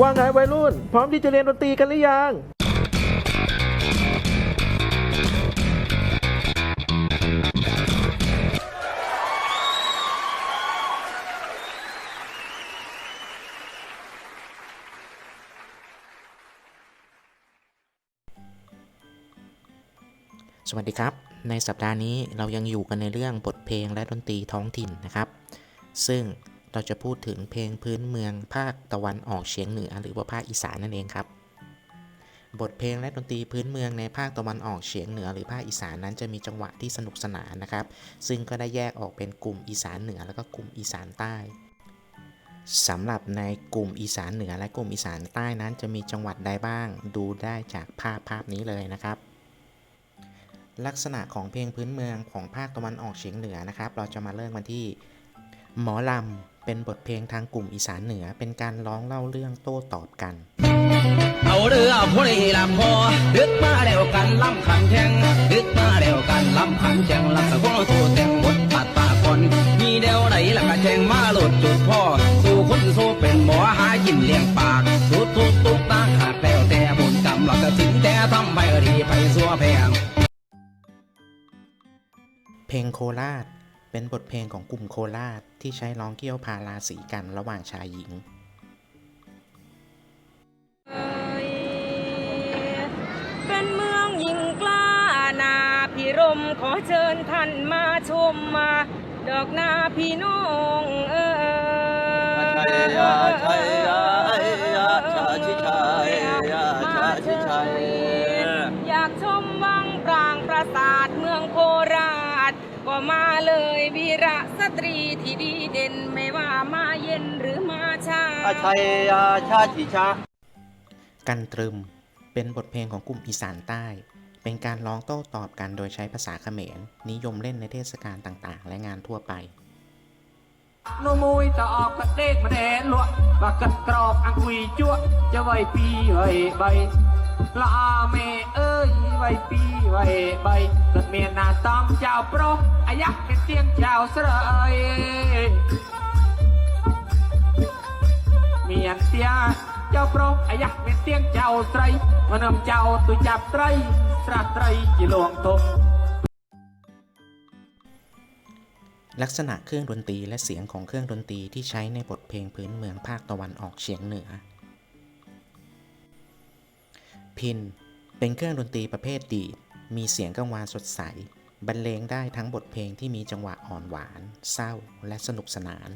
ว่าไงวัยรุ่น พร้อมที่จะเรียนดนตรีกันหรือยัง สวัสดีครับ ในสัปดาห์นี้เรายังอยู่กันในเรื่องบทเพลงและดนตรีท้องถิ่นนะครับ ซึ่ง เราจะพูดถึงเพลงพื้นเมืองภาคตะวันออกเฉียงเหนือ หรือว่าภาคอีสานนั่นเองครับ บทเพลงและดนตรีพื้นเมืองในภาคตะวันออกเฉียงเหนือ หรือภาคอีสานนั้นจะมีจังหวะที่สนุกสนานนะครับ ซึ่งก็ได้แยกออกเป็นกลุ่มอีสานเหนือ แล้วก็กลุ่มอีสานใต้สำหรับในกลุ่มอีสานเหนือและกลุ่มอีสานใต้นั้น จะมีจังหวัดใดบ้าง ดูได้จากภาพภาพนี้เลยนะครับ ลักษณะของเพลงพื้นเมืองของภาคตะวันออกเฉียงเหนือนะครับ เราจะมาเริ่มกันที่หมอลำ เป็นบทเพลงทางกลุ่มอีสานเหนือเป็นการร้องเล่าเรื่องโต้ตอบกัน เอาเรือพลีลำพอดึกมาแล้วกันลำขันแข่งดึกมาแล้วกันลำขันแข่งลำสะกงสู้แต่งบทตัดปากคนมีเดียวไหนละกันแข่งมาโหลดจุดพ่อ สู้คนสู้เป็นหมอหากินเลี้ยงปากสู้ทุกทุกตาขาดแล้วแต่บุญกรรมหลักสินแต่ทำไปดีไปสัวแพงเพลงโคราช เป็นบทเพลงของกลุ่มโคราชที่ใช้ร้องเกี่ยวพาราสีกันระหว่างชายหญิงเป็นเมืองยิ่งกล้านาพิรมขอเชิญท่านมาชมมา ดอกนาพี่น้องเออชัยยาชัยยาชาชิชัยยาชาชิชัยอยากชมวังปรางปราสาทเมืองโคราชก็ มาเลยวีระสตรีที่ดีเด่นไม่ว่ามาเย็นหรือมาเช้าอาชัยยาชาชิชา กันตรึม เป็นบทเพลงของกลุ่มอีสานใต้ เป็นการร้องโต้ตอบกันโดยใช้ภาษาเขมร นิยมเล่นในเทศกาลต่างๆ และงานทั่วไป ละาเมเอ้ยไวปีไวใบละเมียนาตอมเจ้าโปรอายักเป็นเตียงเจ้าเสยเมียนเตียเจ้าโปรอายักเป็นเตียงเจ้าไตรมานำเจ้าตุจับไตรสระไตรจีหลวงทมลักษณะเครื่องดนตรีและเสียงของเครื่องดนตรีที่ใช้ในบทเพลงพื้นเมืองภาคตะวันออกเฉียงเหนือ พินเป็นเครื่องดนตรีประเภทดีดมีเสียงกังวานสดใส บรรเลงได้ทั้งบทเพลงที่มีจังหวะอ่อนหวาน เศร้า และสนุกสนาน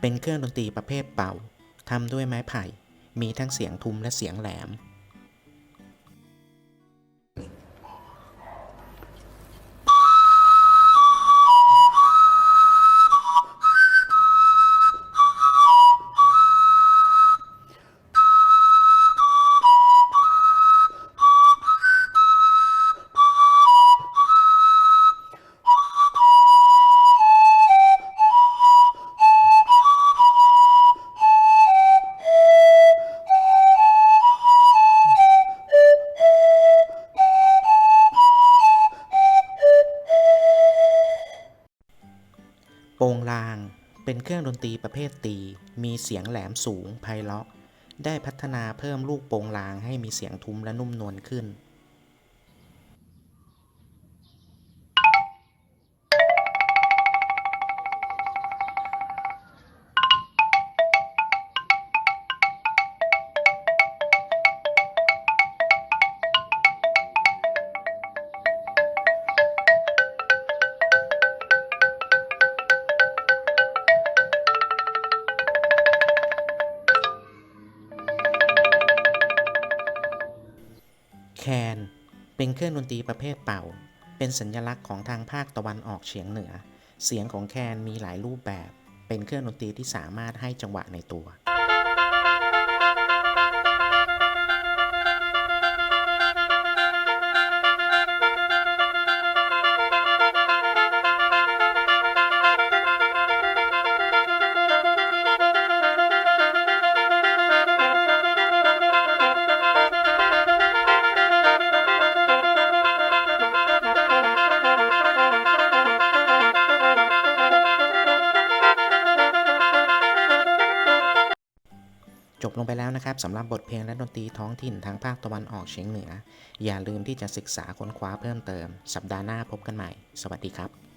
เป็นเครื่องดนตรีประเภทเป่าทำด้วยไม้ไผ่ มีทั้งเสียงทุ้มและเสียงแหลม เป็นเครื่องดนตรีประเภทตี มีเสียงแหลมสูงไพเราะ ได้พัฒนาเพิ่มลูกโปงลางให้มีเสียงทุ้มและนุ่มนวลขึ้น แคนเป็นเครื่องดนตรีประเภทเป่า เป็นสัญลักษณ์ของทางภาคตะวันออกเฉียงเหนือ เสียงของแคนมีหลายรูปแบบ เป็นเครื่องดนตรีที่สามารถให้จังหวะในตัว จบลงไปแล้วนะครับสำหรับบทเพลงและดนตรีท้องถิ่นทางภาคตะวันออกเฉียงเหนือ อย่าลืมที่จะศึกษาค้นคว้าเพิ่มเติม สัปดาห์หน้าพบกันใหม่ สวัสดีครับ